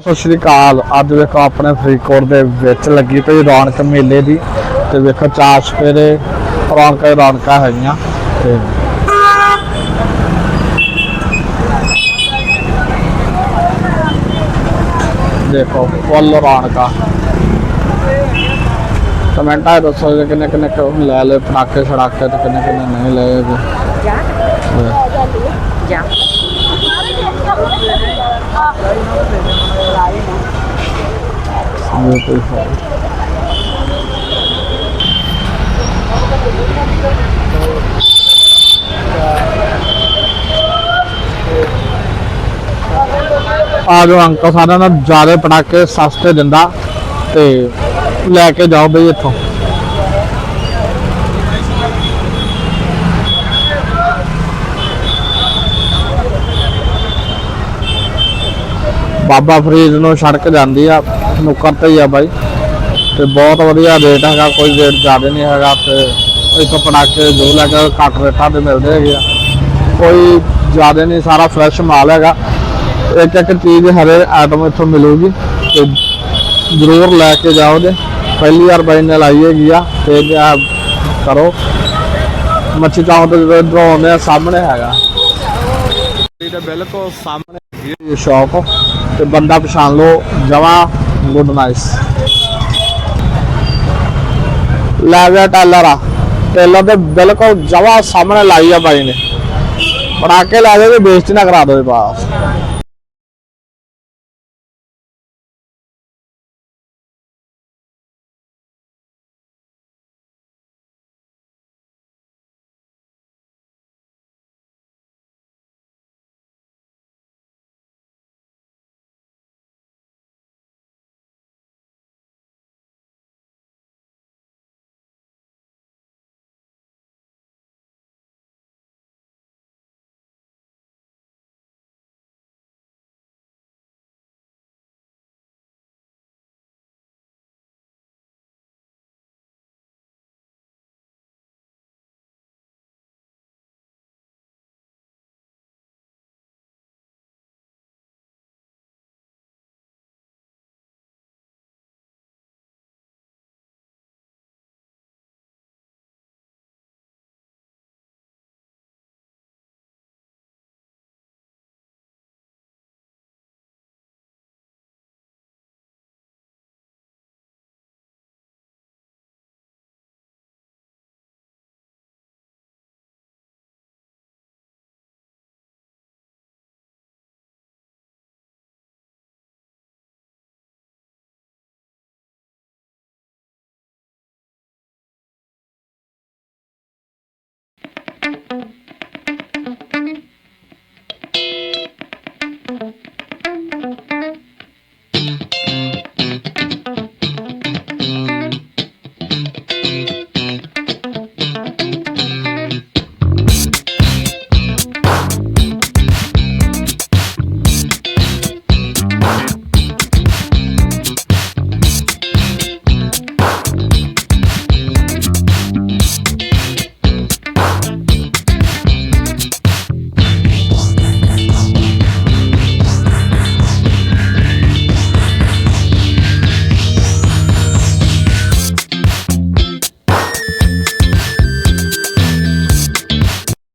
ਸਤਿ ਸ਼੍ਰੀ ਅਕਾਲ। ਅੱਜ ਵੇਖੋ ਆਪਣੇ ਫਰੀਦਕੋਟ ਦੇ ਵਿੱਚ ਲੱਗੀ ਪਈ ਰੌਣਕ ਮੇਲੇ ਦੀ। ਤੇ ਵੇਖੋ ਚਾਰ ਸਪੇਰੇ ਰੌਣਕਾਂ ਰੌਣਕਾਂ ਹੈਗੀਆਂ। ਤੇ ਦੇਖੋ ਫੁੱਲ ਰੌਣਕਾਂ। ਕਮੈਂਟਾਂ ਦੱਸੋ ਜੀ ਕਿੰਨੇ ਕਿੰਨੇ ਕੁ ਲੈ ਲਏ ਪਟਾਕੇ ਛੜਾਕੇ ਤੇ ਕਿੰਨੇ ਕਿੰਨੇ ਨਹੀਂ ਲਏ। ਜੀ। ਜਾ। ਇਹ ਕੋਈ ਹੈ ਆ ਜੋ ਅੰਕਲ, ਸਾਰਿਆਂ ਨਾਲ ਜ਼ਿਆਦਾ ਪਟਾਕੇ ਸਸਤੇ ਦਿੰਦਾ ਤੇ ਲੈ ਕੇ ਜਾਓ ਬਈ ਇੱਥੋਂ। ਬਾਬਾ ਫਰੀਦ ਨੂੰ ਸੜਕ ਜਾਂਦੀ ਆ। ਨੁੱਕਰ ਤੇ ਹੀ ਆ ਬਾਈ। ਤੇ ਬਹੁਤ ਵਧੀਆ ਰੇਟ ਹੈਗਾ ਕੋਈ ਰੇਟ ਜ਼ਿਆਦਾ ਨਹੀਂ ਹੈਗਾ। ਤੇ ਇੱਕ ਪਟਾਕੇ ਜੋ ਲੈ ਕੇ ਘੱਟ ਰੇਟਾਂ ਤੇ ਮਿਲਦੇ ਹੈਗੇ ਆ। ਕੋਈ ਜ਼ਿਆਦਾ ਨਹੀਂ ਸਾਰਾ ਫਰੈਸ਼ ਮਾਲ ਹੈਗਾ। ਇੱਕ ਇੱਕ ਚੀਜ਼ ਹਰੇ ਆਈਟਮ ਇੱਥੋਂ ਮਿਲੂਗੀ ਤੇ ਜ਼ਰੂਰ ਲੈ ਕੇ ਜਾਓ ਜੇ ਪਹਿਲੀ ਵਾਰ ਬਾਈ ਨੇ ਲਾਈ ਹੈਗੀ ਆ ਤੇ ਕਰੋ। ਮੱਛੀ ਚੌਂਕ ਤੋਂ ਜਦੋਂ ਇੱਧਰੋਂ ਆਉਂਦੇ ਆ ਸਾਹਮਣੇ ਹੈਗਾ। ਇਹਦੇ ਬਿਲਕੁਲ ਸਾਹਮਣੇ ਹੈਗੀ ਸ਼ਾਪ ਤੇ ਬੰਦਾ ਪਛਾਣ ਲਓ ਜਮਾ ਗੁੱਡ ਨਾਈਸ ਲੈ ਟੈਲਰ ਆ। ਟੈਲਰ ਦੇ ਬਿਲਕੁਲ ਜਮਾ ਸਾਹਮਣੇ ਲਾਈ ਆ ਬਾਈ ਨੇ। ਪਟਾਕੇ ਲਾ ਦੇ ਤੇ ਨਾ ਕਰਾ ਦੋ ਬਾਸ